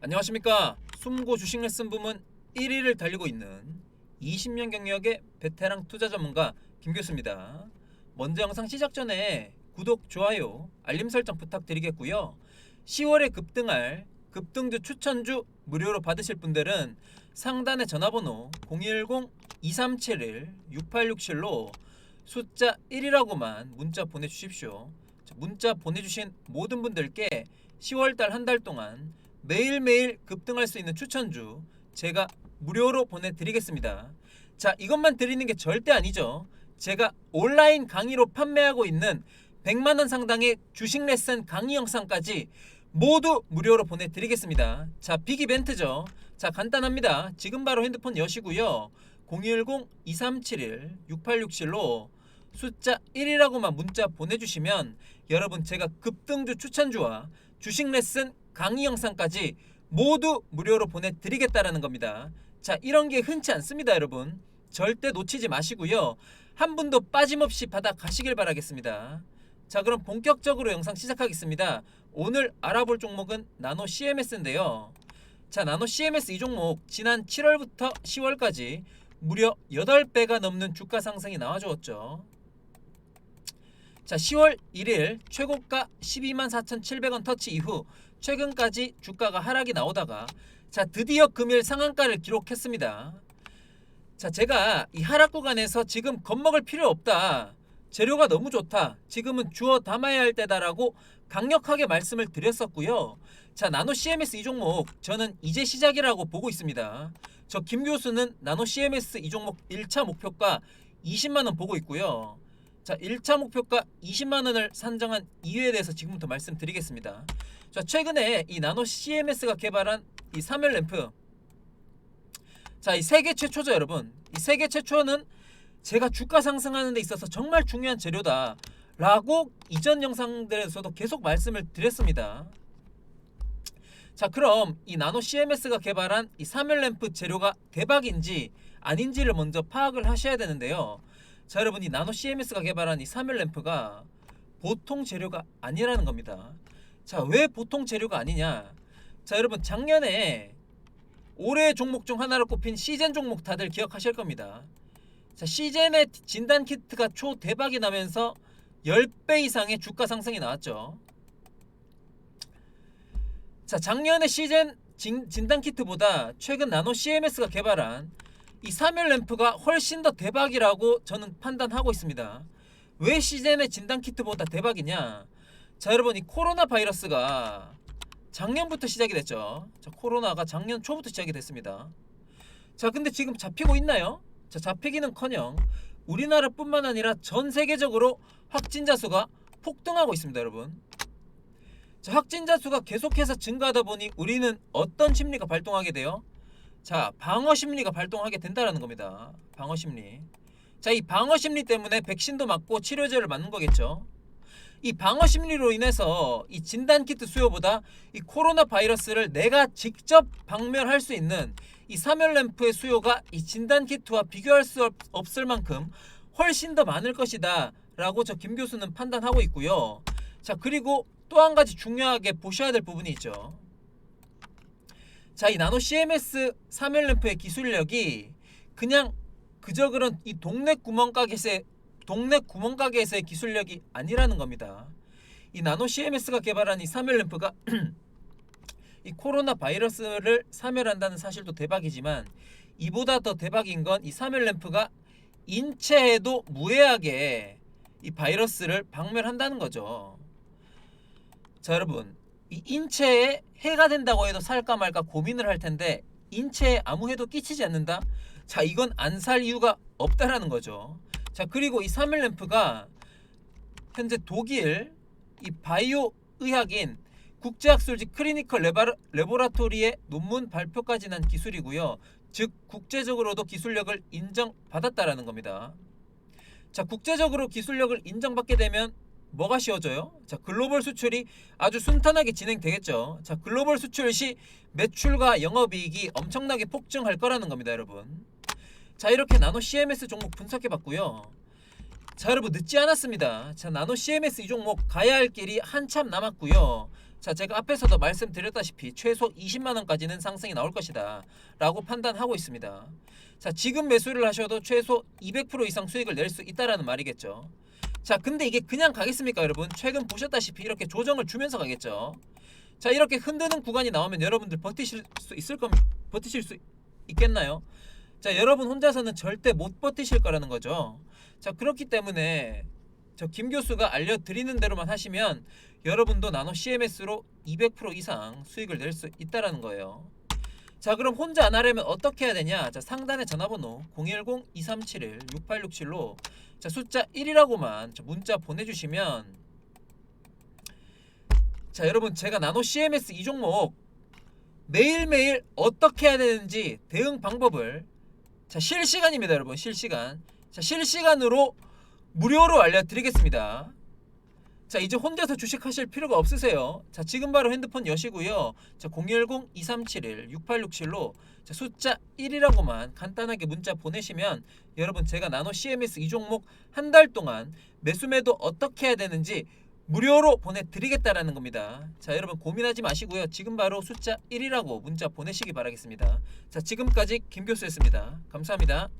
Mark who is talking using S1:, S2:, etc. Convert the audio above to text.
S1: 안녕하십니까 숨고 주식 레슨 부문 1위를 달리고 있는 20년 경력의 베테랑 투자 전문가 김 교수입니다. 먼저 영상 시작 전에 구독, 좋아요, 알림 설정 부탁드리겠고요. 10월에 급등할 급등주 추천주 무료로 받으실 분들은 상단의 전화번호 010-2371-6867로 숫자 1이라고만 문자 보내주십시오. 자, 문자 보내주신 모든 분들께 10월달 한 달 동안 매일매일 급등할 수 있는 추천주 제가 무료로 보내드리겠습니다. 자, 이것만 드리는 게 절대 아니죠. 제가 온라인 강의로 판매하고 있는 100만 원 상당의 주식 레슨 강의 영상까지 모두 무료로 보내드리겠습니다. 자, 빅 이벤트죠. 자, 간단합니다. 지금 바로 핸드폰 여시고요. 010-2371-6867로 숫자 1이라고만 문자 보내주시면 여러분 제가 급등주 추천주와 주식 레슨 강의 영상까지 모두 무료로 보내드리겠다라는 겁니다. 자, 이런 게 흔치 않습니다, 여러분. 절대 놓치지 마시고요. 한 분도 빠짐없이 받아 가시길 바라겠습니다. 자, 그럼 본격적으로 영상 시작하겠습니다. 오늘 알아볼 종목은 나노 CMS인데요. 자, 나노 CMS 이 종목 지난 7월부터 10월까지 무려 8배가 넘는 주가 상승이 나와주었죠. 자, 10월 1일 최고가 12만 4,700원 터치 이후 최근까지 주가가 하락이 나오다가 자, 드디어 금일 상한가를 기록했습니다. 자, 제가 이 하락 구간에서 지금 겁먹을 필요 없다. 재료가 너무 좋다. 지금은 주워 담아야 할 때다라고 강력하게 말씀을 드렸었고요. 자, 나노 CMS 이 종목 저는 이제 시작이라고 보고 있습니다. 저 김 교수는 나노 CMS 이 종목 1차 목표가 20만 원 보고 있고요. 자, 1차 목표가 20만 원을 산정한 이유에 대해서 지금부터 말씀드리겠습니다. 자, 최근에 이 나노 CMS가 개발한 이 3열 램프 자, 이 세계 최초죠, 여러분. 이 세계 최초는 제가 주가 상승하는 데 있어서 정말 중요한 재료다 라고 이전 영상들에서도 계속 말씀을 드렸습니다. 자, 그럼 이 나노 CMS가 개발한 이 3열 램프 재료가 대박인지 아닌지를 먼저 파악을 하셔야 되는데요. 자, 여러분 이 나노 CMS가 개발한 이 3열 램프가 보통 재료가 아니라는 겁니다. 자, 왜 보통 재료가 아니냐? 자, 여러분 작년에 올해 종목 중 하나로 꼽힌 시젠 종목 다들 기억하실 겁니다. 자, 시젠의 진단 키트가 초 대박이 나면서 10배 이상의 주가 상승이 나왔죠. 자, 작년에 시젠 진, 진단 키트보다 최근 나노 CMS가 개발한 이 3열 램프가 훨씬 더 대박이라고 저는 판단하고 있습니다. 왜 시젠의 진단 키트보다 대박이냐? 자, 여러분 이 코로나 바이러스가 작년부터 시작이 됐죠. 자, 코로나가 작년 초부터 시작이 됐습니다. 자, 근데 지금 잡히고 있나요? 자, 잡히기는커녕 우리나라뿐만 아니라 전 세계적으로 확진자 수가 폭등하고 있습니다, 여러분. 자, 확진자 수가 계속해서 증가하다 보니 우리는 어떤 심리가 발동하게 돼요? 자, 방어 심리가 발동하게 된다라는 겁니다. 방어 심리. 자, 이 방어 심리 때문에 백신도 맞고 치료제를 맞는 거겠죠. 이 방어 심리로 인해서 이 진단 키트 수요보다 이 코로나 바이러스를 내가 직접 박멸할 수 있는 이 사멸 램프의 수요가 이 진단 키트와 비교할 수 없- 없을 만큼 훨씬 더 많을 것이다라고 저 김 교수는 판단하고 있고요. 자, 그리고 또 한 가지 중요하게 보셔야 될 부분이 있죠. 자, 이 나노 CMS 사멸 램프의 기술력이 그냥 그저 그런 이 동네 구멍가게에서의 동네 구멍가게에서의 기술력이 아니라는 겁니다. 이 나노 CMS가 개발한 이 사멸 램프가 이 코로나 바이러스를 사멸한다는 사실도 대박이지만 이보다 더 대박인 건 이 사멸 램프가 인체에도 무해하게 이 바이러스를 박멸한다는 거죠. 자, 여러분. 이 인체에 해가 된다고 해도 살까 말까 고민을 할 텐데 인체에 아무 해도 끼치지 않는다? 자, 이건 안 살 이유가 없다라는 거죠. 자, 그리고 이 사밀 램프가 현재 독일 이 바이오 의학인 국제학술지 크리니컬 레바, 레보라토리의 논문 발표까지 난 기술이고요. 즉 국제적으로도 기술력을 인정받았다라는 겁니다. 자, 국제적으로 기술력을 인정받게 되면 뭐가 쉬워져요? 자, 글로벌 수출이 아주 순탄하게 진행되겠죠. 자, 글로벌 수출 시 매출과 영업이익이 엄청나게 폭증할 거라는 겁니다, 여러분. 자, 이렇게 나노 CMS 종목 분석해 봤고요. 자, 여러분 늦지 않았습니다. 자, 나노 CMS 이 종목 가야 할 길이 한참 남았고요. 자, 제가 앞에서도 말씀드렸다시피 최소 20만 원까지는 상승이 나올 것이다 라고 판단하고 있습니다. 자, 지금 매수를 하셔도 최소 200% 이상 수익을 낼 수 있다라는 말이겠죠. 자, 근데 이게 그냥 가겠습니까, 여러분? 최근 보셨다시피 이렇게 조정을 주면서 가겠죠. 자, 이렇게 흔드는 구간이 나오면 여러분들 버티실 수 있을 겁 버티실 수 있겠나요? 자, 여러분 혼자서는 절대 못 버티실 거라는 거죠. 자, 그렇기 때문에 저 김 교수가 알려드리는 대로만 하시면 여러분도 나노 CMS로 200% 이상 수익을 낼 수 있다라는 거예요. 자, 그럼 혼자 안 하려면 어떻게 해야 되냐? 자, 상단에 전화번호 010-2371-6867로 자, 숫자 1이라고만 문자 보내주시면 자, 여러분 제가 나노 CMS 이 종목 매일매일 어떻게 해야 되는지 대응 방법을 자, 실시간입니다, 여러분. 실시간. 자, 실시간으로 무료로 알려드리겠습니다. 자, 이제 혼자서 주식하실 필요가 없으세요. 자, 지금 바로 핸드폰 여시고요. 자, 010-2371-6867로 자, 숫자 1이라고만 간단하게 문자 보내시면 여러분 제가 나노 CMS 이 종목 한 달 동안 매수 매도 어떻게 해야 되는지 무료로 보내드리겠다라는 겁니다. 자, 여러분 고민하지 마시고요. 지금 바로 숫자 1이라고 문자 보내시기 바라겠습니다. 자, 지금까지 김 교수였습니다. 감사합니다.